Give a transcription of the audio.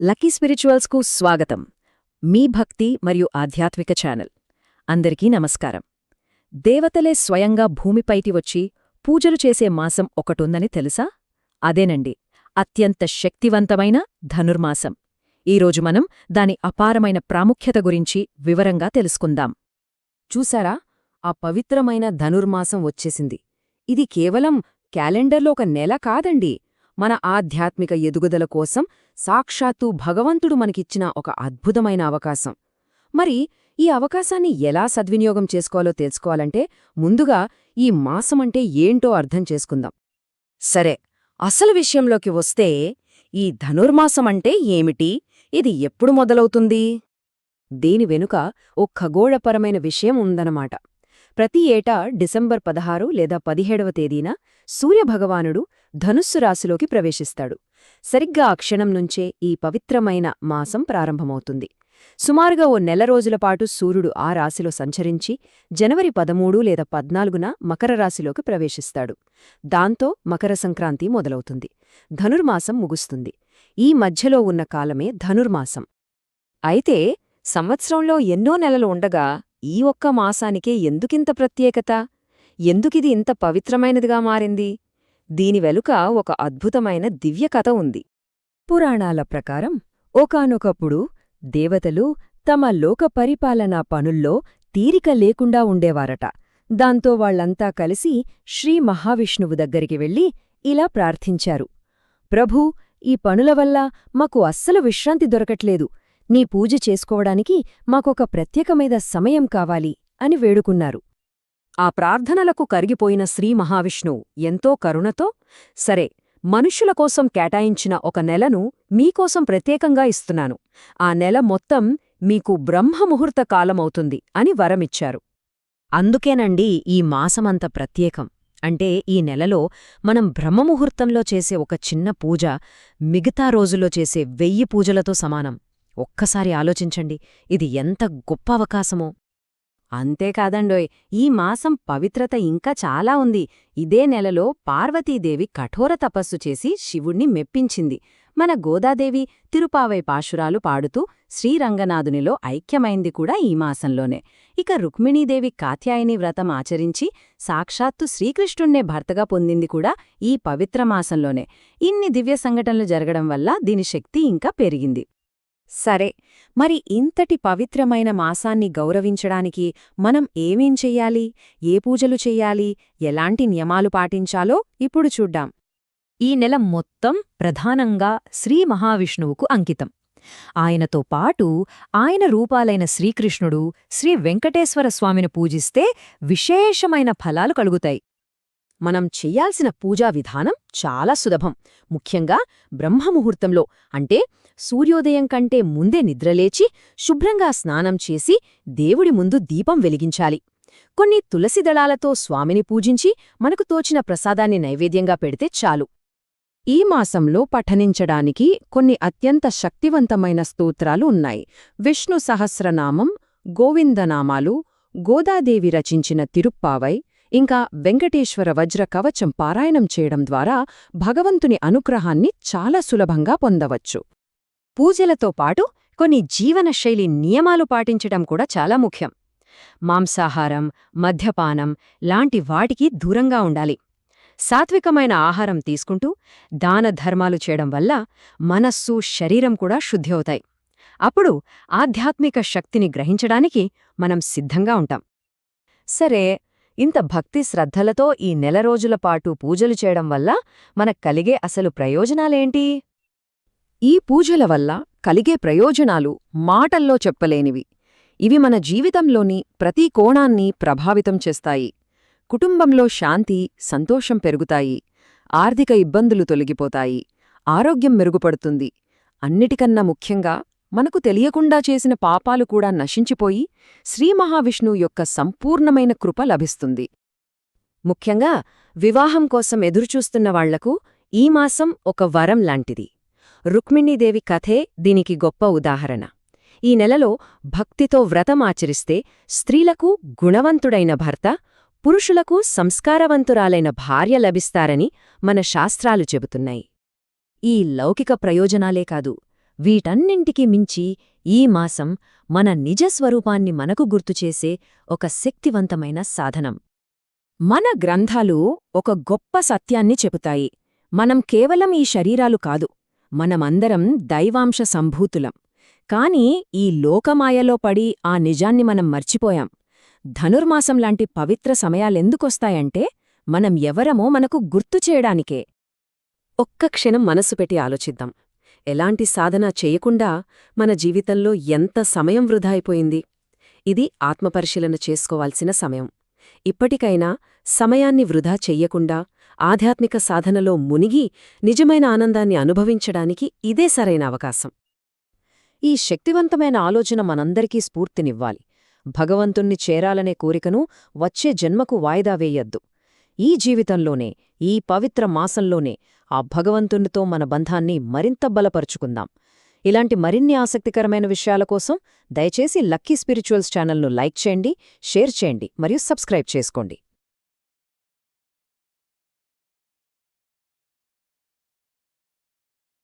Lucky స్పిరిచువల్స్కు స్వాగతం. మీ భక్తి మరియు ఆధ్యాత్మిక ఛానల్. అందరికీ నమస్కారం. దేవతలే స్వయంగా భూమిపైటి వచ్చి పూజలు చేసే మాసం ఒకటుందని తెలుసా? అదేనండి. అత్యంత శక్తివంతమైన ధనుర్మాసం. ఈరోజు మనం దాని అపారమైన ప్రాముఖ్యత గురించి వివరంగా తెలుసుకుందాం. చూసారా ఆ పవిత్రమైన ధనుర్మాసం వచ్చేసింది. ఇది కేవలం క్యాలెండర్లో ఒక నెల కాదండి. మన ఆధ్యాత్మిక ఎదుగుదల కోసం సాక్షాత్తు భగవంతుడు మనకిచ్చిన ఒక అద్భుతమైన అవకాశం. మరి ఈ అవకాశాన్ని ఎలా సద్వినియోగం చేసుకోవాలో తెలుసుకోవాలంటే ముందుగా ఈ మాసమంటే ఏంటో అర్థం చేసుకుందాం. సరే అసలు విషయంలోకి వస్తే ఈ ధనుర్మాసమంటే ఏమిటి? ఇది ఎప్పుడు మొదలవుతుంది? దీని వెనుక ఓ ఖగోళపరమైన విషయం ఉందన్నమాట. ప్రతి ఏటా డిసెంబర్ పదహారు లేదా పదిహేడవ తేదీన సూర్యభగవానుడు ధనుస్సు రాశిలోకి ప్రవేశిస్తాడు. సరిగ్గా ఆ క్షణం నుంచే ఈ పవిత్రమైన మాసం ప్రారంభమవుతుంది. సుమారుగా ఓ నెల రోజులపాటు సూర్యుడు ఆ రాశిలో సంచరించి జనవరి పదమూడు లేదా పద్నాలుగున మకర రాశిలోకి ప్రవేశిస్తాడు. దాంతో మకర సంక్రాంతి మొదలవుతుంది. ధనుర్మాసం ముగుస్తుంది. ఈ మధ్యలో ఉన్న కాలమే ధనుర్మాసం. అయితే సంవత్సరంలో ఎన్నో నెలలు ఉండగా ఈ ఒక్క మాసానికే ఎందుకింత ప్రత్యేకత? ఎందుకిది ఇంత పవిత్రమైనదిగా మారింది? దీని వెలుక ఒక అద్భుతమైన దివ్యకథ ఉంది. పురాణాల ప్రకారం ఒకానొకప్పుడు దేవతలు తమ లోక పరిపాలనా పనుల్లో తీరిక లేకుండా ఉండేవారట. దాంతో వాళ్ళంతా కలిసి శ్రీ మహావిష్ణువు దగ్గరికి వెళ్ళి ఇలా ప్రార్థించారు. ప్రభూ ఈ పనుల వల్ల మాకు అస్సలు విశ్రాంతి దొరకట్లేదు. నీ పూజ చేసుకోవడానికి మాకొక ప్రత్యేకమైన సమయం కావాలి అని వేడుకున్నారు. ఆ ప్రార్థనలకు కరిగిపోయిన శ్రీ మహావిష్ణువు ఎంతో కరుణతో సరే మనుష్యుల కోసం కేటాయించిన ఒక నెలను మీకోసం ప్రత్యేకంగా ఇస్తున్నాను. ఆ నెల మొత్తం మీకు బ్రహ్మముహూర్త కాలమవుతుంది అని వరమిచ్చారు. అందుకేనండి ఈ మాసమంత ప్రత్యేకం. అంటే ఈ నెలలో మనం బ్రహ్మముహూర్తంలో చేసే ఒక చిన్న పూజ మిగతా రోజుల్లో చేసే వెయ్యి పూజలతో సమానం. ఒక్కసారి ఆలోచించండి. ఇది ఎంత గొప్ప అవకాశమో. అంతేకాదండోయ్ ఈ మాసం పవిత్రత ఇంకా చాలా ఉంది. ఇదే నెలలో పార్వతీదేవి కఠోర తపస్సు చేసి శివుణ్ణి మెప్పించింది. మన గోదాదేవి తిరుపావై పాశురాలు పాడుతూ శ్రీరంగనాథునిలో ఐక్యమైంది కూడా ఈ మాసంలోనే. ఇక రుక్మిణీదేవి కాత్యాయని వ్రతం ఆచరించి సాక్షాత్తు శ్రీకృష్ణుణ్ణే భర్తగా పొందింది కూడా ఈ పవిత్ర మాసంలోనే. ఇన్ని దివ్య సంఘటనలు జరగడం వల్ల దీని శక్తి ఇంకా పెరిగింది. సరే మరి ఇంతటి పవిత్రమైన మాసాన్ని గౌరవించడానికి మనం ఏమేం చెయ్యాలి? ఏ పూజలు చెయ్యాలి? ఎలాంటి నియమాలు పాటించాలో ఇప్పుడు చూడ్డాం ఈ నెల మొత్తం ప్రధానంగా శ్రీ మహావిష్ణువుకు అంకితం. ఆయనతో పాటు ఆయన రూపాలైన శ్రీకృష్ణుడు శ్రీ వెంకటేశ్వర స్వామిని పూజిస్తే విశేషమైన ఫలాలు కలుగుతాయి. మనం చెయ్యాల్సిన పూజా విధానం చాలా సులభం. ముఖ్యంగా బ్రహ్మముహూర్తంలో అంటే సూర్యోదయం కంటే ముందే నిద్రలేచి శుభ్రంగా స్నానం చేసి దేవుడి ముందు దీపం వెలిగించాలి. కొన్ని తులసి దళాలతో స్వామిని పూజించి మనకు తోచిన ప్రసాదాన్ని నైవేద్యంగా పెడితే చాలు. ఈ మాసంలో పఠనించడానికి కొన్ని అత్యంత శక్తివంతమైన స్తోత్రాలు ఉన్నాయి. విష్ణు సహస్రనామం గోవిందనామాలు గోదాదేవి రచించిన తిరుప్పావై ఇంకా వెంకటేశ్వర వజ్ర కవచం పారాయణం చేయడం ద్వారా భగవంతుని అనుగ్రహాన్ని చాలా సులభంగా పొందవచ్చు. పూజలతో పాటు కొన్ని జీవనశైలి నియమాలు పాటించటం కూడా చాలా ముఖ్యం. మాంసాహారం మద్యపానం లాంటి వాటికి దూరంగా ఉండాలి. సాత్వికమైన ఆహారం తీసుకుంటూ దానధర్మాలు చేయడం వల్ల మనస్సు శరీరం కూడా శుద్ధి అవుతాయి. అప్పుడు ఆధ్యాత్మిక శక్తిని గ్రహించడానికి మనం సిద్ధంగా ఉంటాం. సరే ఇంత భక్తి శ్రద్ధలతో ఈ నెల రోజులపాటు పూజలు చేయడం వల్ల మనకు కలిగే అసలు ప్రయోజనాలేంటి? ఈ పూజల వల్ల కలిగే ప్రయోజనాలు మాటల్లో చెప్పలేనివి. ఇవి మన జీవితంలోని ప్రతి కోణాన్ని ప్రభావితం చేస్తాయి. కుటుంబంలో శాంతి సంతోషం పెరుగుతాయి. ఆర్థిక ఇబ్బందులు తొలగిపోతాయి. ఆరోగ్యం మెరుగుపడుతుంది. అన్నిటికన్నా ముఖ్యంగా మనకు తెలియకుండా చేసిన పాపాలు కూడా నశించిపోయి శ్రీమహావిష్ణువు యొక్క సంపూర్ణమైన కృప లభిస్తుంది. ముఖ్యంగా వివాహం కోసం ఎదురుచూస్తున్న వాళ్ళకు ఈ మాసం ఒక వరం లాంటిది. రుక్మిణీదేవి కథే దీనికి గొప్ప ఉదాహరణ. ఈ నెలలో భక్తితో వ్రతమాచరిస్తే స్త్రీలకు గుణవంతుడైన భర్త పురుషులకు సంస్కారవంతురాలైన భార్య లభిస్తారని మన శాస్త్రాలు చెబుతున్నాయి. ఈ లౌకిక ప్రయోజనాలే కాదు వీటన్నింటికీ మించి ఈ మాసం మన నిజ స్వరూపాన్ని మనకు గుర్తుచేసే ఒక శక్తివంతమైన సాధనం. మన గ్రంథాలు ఒక గొప్ప సత్యాన్ని చెబుతాయి. మనం కేవలం ఈ శరీరాలు కాదు మనమందరం దైవాంశ సంభూతులం. కాని ఈ లోకమాయలో పడి ఆ నిజాన్ని మనం మర్చిపోయాం. ధనుర్మాసం లాంటి పవిత్ర సమయాలెందుకొస్తాయంటే మనం ఎవరమో మనకు గుర్తు చేయడానికే. ఒక్క క్షణం మనసు పెట్టి ఆలోచిద్దాం. ఎలాంటి సాధన చేయకుండా మన జీవితంలో ఎంత సమయం వృధా అయిపోయింది. ఇది ఆత్మపరిశీలన చేసుకోవాల్సిన సమయం. ఇప్పటికైనా సమయాన్ని వృధా చెయ్యకుండా ఆధ్యాత్మిక సాధనలో మునిగి నిజమైన ఆనందాన్ని అనుభవించడానికి ఇదే సరైన అవకాశం. ఈ శక్తివంతమైన ఆలోచన మనందరికీ స్ఫూర్తినివ్వాలి. భగవంతుణ్ణి చేరాలనే కోరికను వచ్చే జన్మకు వాయిదా వేయొద్దు. ఈ జీవితంలోనే ఈ పవిత్ర మాసంలోనే ఆ భగవంతునితో మన బంధాన్ని మరింత బలపరుచుకుందాం. ఇలాంటి మరిన్ని ఆసక్తికరమైన విషయాల కోసం దయచేసి లక్కీ స్పిరిచువల్స్ ఛానల్ను లైక్ చేయండి షేర్ చేయండి మరియు సబ్స్క్రైబ్ చేసుకోండి.